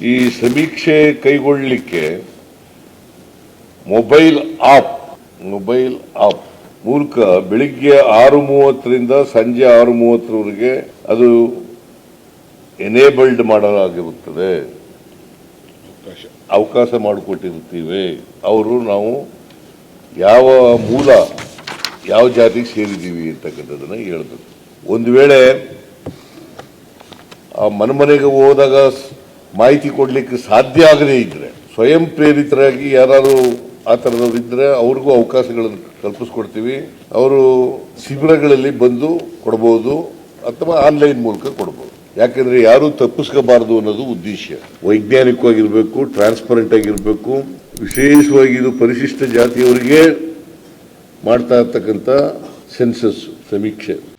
ಈ ಸಮೀಕ್ಷೆ ಕೈಗೊಳ್ಳಲಿಕ್ಕೆ ಮೊಬೈಲ್ ಆಪ್ ಮೊಬೈಲ್ ಆಪ್ ಮೂಲಕ ಬೆಳಿಗ್ಗೆ ಆರು ಮೂವತ್ತರಿಂದ ಸಂಜೆ ಆರು ಮೂವತ್ತರವರೆಗೆ ಅದು ಎನೇಬಲ್ಡ್ ಮಾಡಲಾಗಿರುತ್ತದೆ. ಅವಕಾಶ. ಮಾಡಿಕೊಟ್ಟಿರ್ತೀವಿ ಅವರು ನಾವು ಯಾವ ಮೂಲ ಯಾವ ಜಾತಿಗೆ ಸೇರಿದ್ದೀವಿ ಅಂತಕ್ಕಂಥದ್ದನ್ನು ಹೇಳ್ಬೇಕು. ಒಂದು ವೇಳೆ ಆ ಮನೆ ಮನೆಗೆ ಹೋದಾಗ ಮಾಹಿತಿ ಕೊಡಲಿಕ್ಕೆ ಸಾಧ್ಯ ಆಗದೇ ಇದ್ರೆ, ಸ್ವಯಂ ಪ್ರೇರಿತರಾಗಿ ಯಾರಾದರೂ ಆ ಥರದವ್ರು ಇದ್ರೆ ಅವ್ರಿಗೂ ಅವಕಾಶಗಳನ್ನು ಕಲ್ಪಿಸ್ಕೊಡ್ತೀವಿ. ಅವರು ಶಿಬಿರಗಳಲ್ಲಿ ಬಂದು ಕೊಡ್ಬೋದು ಅಥವಾ ಆನ್ಲೈನ್ ಮೂಲಕ ಕೊಡ್ಬೋದು. ಯಾಕಂದ್ರೆ ಯಾರು ತಪ್ಪಿಸ್ಕೋಬಾರದು ಅನ್ನೋದು ಉದ್ದೇಶ. ವೈಜ್ಞಾನಿಕವಾಗಿರಬೇಕು ಟ್ರಾನ್ಸ್ಪರೆಂಟ್ ಆಗಿರಬೇಕು, ವಿಶೇಷವಾಗಿ ಇದು ಪರಿಶಿಷ್ಟ ಜಾತಿಯವರಿಗೆ ಮಾಡ್ತಾ ಇರ್ತಕ್ಕಂಥ ಸೆನ್ಸಸ್ ಸಮೀಕ್ಷೆ.